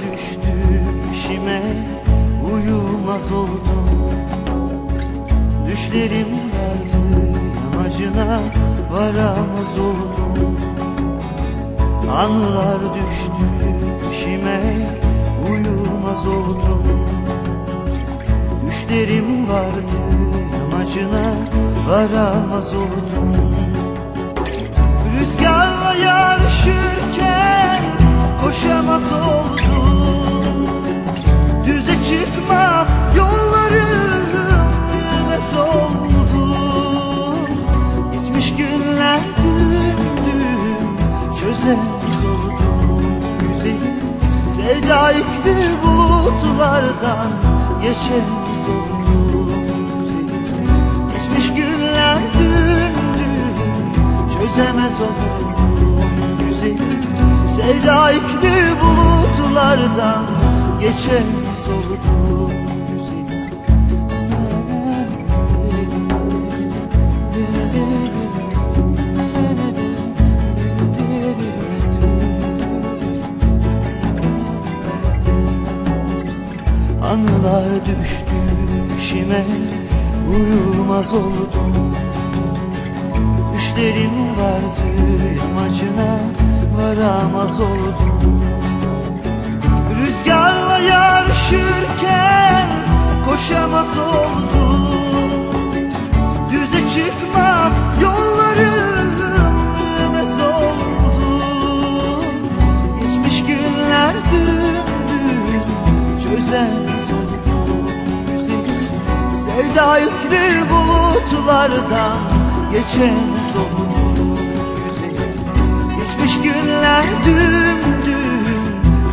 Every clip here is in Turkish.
düştü işime Uyumaz oldum. Düşlerim vardı yamacına Varamaz oldum. Anılar düştü işime Uyumaz oldum. Düşlerim vardı yamacına Varamaz oldum. Rüzgarla yarışırken çözemez oldum Güzelim sevda yüklü bulutlardan geçemez oldum Güzelim geçmiş günler dümdüm çözemez oldum Güzelim sevda yüklü bulutlardan geçemez oldum Anılar düştü işime Uyumaz oldum. Düşlerim vardı yamacına Varamaz oldum. Rüzgarla yarışırken Koşamaz oldum. Düze çıkmaz Sevda yüklü bulutlardan Geçemez oldum Güzelim Geçmiş günler dümdüm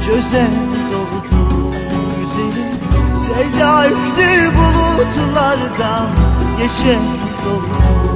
Çözemez oldum Güzelim Sevda yüklü bulutlardan Geçemez oldum